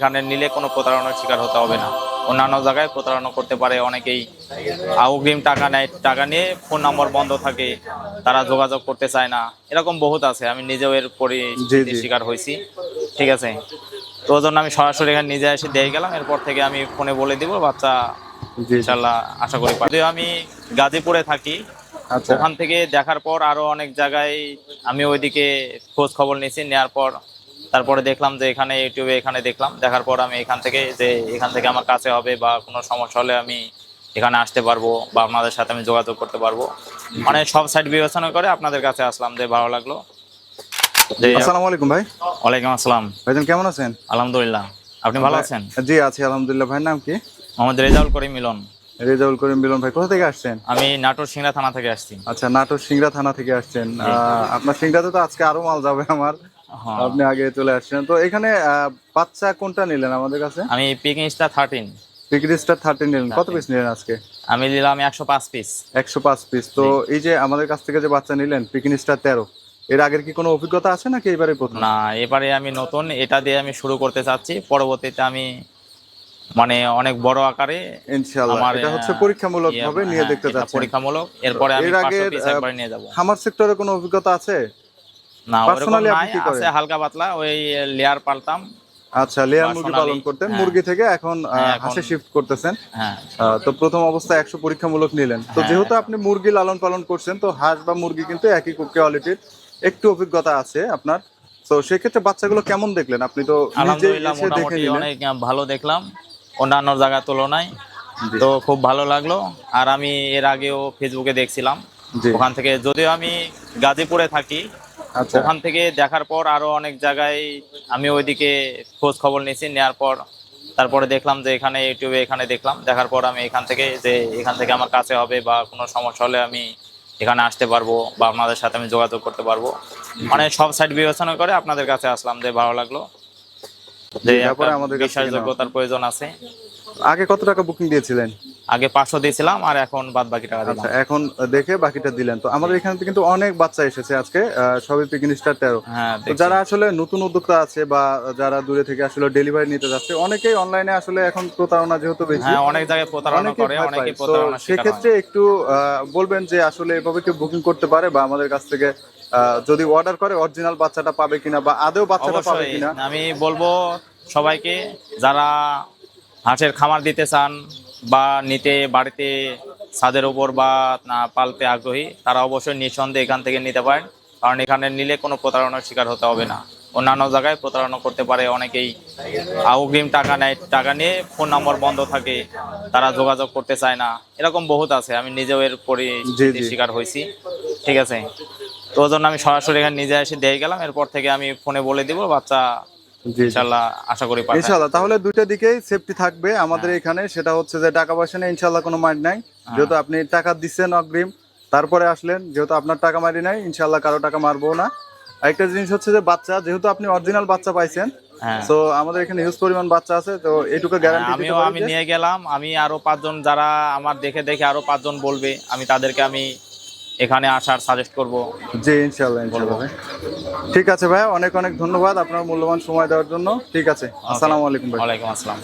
এখানে নিলে কোনো প্রতারণার শিকার হতে হবে না। অন্যান্য জায়গায় প্রতারণা করতে পারে অনেকেই। অগ্রিম টাকা নেয় টাকা নিয়ে ফোন নম্বর বন্ধ থাকে তারা যোগাযোগ করতে চায় না। এরকম বহুত আছে আমি নিজেও এর পরিস্থিতির শিকার হয়েছি। ঠিক আছে? তো ওই জন্য আমি সরাসরি এখানে নিজে এসে দিয়ে গেলাম এরপর থেকে আমি ফোনে বলে দিব বাচ্চা ইনশাল্লাহ আশা করি। যদিও আমি গাজীপুরে থাকি আচ্ছা। ওখান থেকে দেখার পর আরও অনেক জায়গায় আমি ওইদিকে খোঁজ খবর নিয়েছি নেওয়ার পর তারপরে দেখলাম যে এখানে ইউটিউবে এখানে দেখলাম। দেখার পর আমি এখান থেকে যে এখান থেকে আমার কাছে হবে বা কোনো সমস্যা হলে আমি এখানে আসতে পারব বা আপনাদের সাথে আমি যোগাযোগ করতে পারব। মানে সব সাইড বিবেচনা করে আপনাদের কাছে আসলাম যে ভালো লাগল। আসসালামু আলাইকুম ভাই। ওয়ালাইকুম আসসালাম। ভাইজান কেমন আছেন? আলহামদুলিল্লাহ। আপনি ভালো আছেন? জি আছি আলহামদুলিল্লাহ। ভাইয়ের নাম কি? মোহাম্মদ রেজাউল করিম মিলন। রেজাউল করিম মিলন ভাই কোথা থেকে আসছেন? আমি নাটোর সিংড়া থানা থেকে আসছি। আচ্ছা নাটোর সিংড়া থানা থেকে আসছেন। আপনার সিংড়াতে তো আজকে আরও মাল যাবে আমার। আপনি আগে চলে আসছেন। তো এখানে বাচ্চা কোনটা নিলেন আমাদের কাছে? আমি পিকিং স্টার থার্টিন পিকরিস্টার থার্টিন নিলেন। কত পিস নিলেন আজকে? আমি নিলাম একশো পাঁচ পিস একশো পাঁচ পিস তো এই যে আমাদের কাছ থেকে যে বাচ্চা নিলেন পিকনিস্টার তেরো। এর আগের কি কোনো অভিজ্ঞতা আছে নাকি এবারে প্রথম? না এবারে আমি নতুন। এটা দিয়ে আমি শুরু করতে চাচ্ছি। পরবর্তীতে আমি মানে অনেক বড় আকারে ইনশাআল্লাহ। এটা হচ্ছে পরীক্ষামূলক ইয়ে, ভাবে নিয়ে হ্যাঁ, দেখতে এটা চাচ্ছেন। পরীক্ষামূলক। এরপরে আমি এর পাঁচশো পিস একবারে নিয়ে যাব। খামার সেক্টরে কোনো অভিজ্ঞতা আছে? না ওরকম নাই? আছে হালকা পাতলা ওই লেয়ার পাল্টাম। আচ্ছা লেয়ার মুরগি পালন করতেন হ্যাঁ। মুরগি থেকে এখন হ্যাঁ, হাঁসে শিফট করতেছেন। হ্যাঁ। তো প্রথম অবস্থায় একশো পরীক্ষামূলক নিলেন। তো যেহেতু আপনি মুরগি লালন পালন করছেন তো হাঁস বা মুরগি কিন্তু একই কোয়ালিটির একটু অভিজ্ঞতা আছে আপনার। তো সেক্ষেত্রে বাচ্চাগুলো কেমন দেখলেন? আপনি তো আলহামদুলিল্লাহ মোটামুটি অনেক ভালো দেখলাম অন্যান্য জায়গার তুলনায়। তো খুব ভালো লাগল। আর আমি এর আগেও ফেসবুকে দেখছিলাম। ওখান থেকে যদিও আমি গাজীপুরে থাকি ওখান থেকে দেখার পর আরও অনেক জায়গায় আমি ওইদিকে খোঁজ খবর নিয়েছি নেওয়ার পর তারপরে দেখলাম যে এখানে ইউটিউবে এখানে দেখলাম। দেখার পর আমি এখান থেকে যে এখান থেকে আমার কাছে হবে বা কোনো সমস্যা হলে আমি এখানে আসতে পারব বা আপনাদের সাথে আমি যোগাযোগ করতে পারব। মানে সব সাইড বিবেচনা করে আপনাদের কাছে আসলাম যে ভালো লাগল। যে আমাদের বিশ্বাসযোগ্যতার প্রয়োজন আছে। আগে কত টাকা বুকিং দিয়েছিলেন? আগে পাঁচশো দিয়েছিলাম আর এখন বাদ বাকি টাকা দিলাম। আচ্ছা এখন দেখে বাকিটা দিলেন। তো আমাদের এখানে কিন্তু অনেক বাচ্চা এসেছে আজকে সবই পিকনিস্টার তেরো। হ্যাঁ যারা আসলে নতুন উদ্যোক্তা আছে বা যারা দূরে থেকে আসলে ডেলিভারি নিতে যাচ্ছে অনেকেই অনলাইনে আসলে এখন প্রতারণা যেহেতু বেশি হ্যাঁ অনেক জায়গায় প্রতারণা করে তো প্রতারণা সেক্ষেত্রে একটু বলবেন যে আসলে এভাবে কেউ বুকিং করতে পারে বা আমাদের কাছ থেকে যদি অর্ডার করে অরিজিনাল বাচ্চাটা পাবে কিনা বা আদেও বাচ্চাটা পাবে কিনা? আমি বলব সবাইকে যারা হাঁসের খামার দিতে চান বা নিতে বাড়িতে ছাদের উপর বা না পালতে আগ্রহী তারা অবশ্যই নিঃসন্দেহে এখান থেকে নিতে পারেন। কারণ এখানে নিলে কোনো প্রতারণার শিকার হতে হবে না। অন্যান্য জায়গায় প্রতারণা করতে পারে অনেকেই। অগ্রিম টাকা নেয় টাকা নিয়ে ফোন নম্বর বন্ধ থাকে তারা যোগাযোগ করতে চায় না। এরকম বহুত আছে আমি নিজেও এর পরিস্থিতির শিকার হয়েছি। ঠিক আছে? তো ওই জন্য আমি সরাসরি এখানে নিজে এসে দিয়ে গেলাম এরপর থেকে আমি ফোনে বলে দিব বাচ্চা ইনশাল্লাহ আশা করি ইনশাল্লাহ তাহলে দুইটা দিকেই সেফটি থাকবে আমাদের এখানে। সেটা হচ্ছে যে টাকা পয়সা নেই ইনশাল্লাহ কোনো মাইন্ড নাই। যেহেতু আপনি টাকা দিচ্ছেন অগ্রিম তারপরে আসলেন যেহেতু আপনার টাকা মারি নাই ইনশাল্লাহ কারও টাকা মারবো না। আরেকটা জিনিস হচ্ছে যে বাচ্চা যেহেতু আপনি অরিজিনাল বাচ্চা পাইছেন হ্যাঁ। তো আমাদের এখানে হিউজ পরিমাণ বাচ্চা আছে তো এইটুকু গ্যারান্টি আমিও আমি নিয়ে গেলাম। আমি আরও পাঁচজন যারা আমার দেখে দেখে আরও পাঁচজন বলবে আমি তাদেরকে আমি এখানে আসার সাজেস্ট করব। জি ইনশাল্লাহ ইনশাল্লাহ ভাই। ঠিক আছে ভাই অনেক অনেক ধন্যবাদ আপনার মূল্যবান সময় দেওয়ার জন্য। ঠিক আছে আসসালামু আলাইকুম ভাই। ওয়ালাইকুম আসসালাম।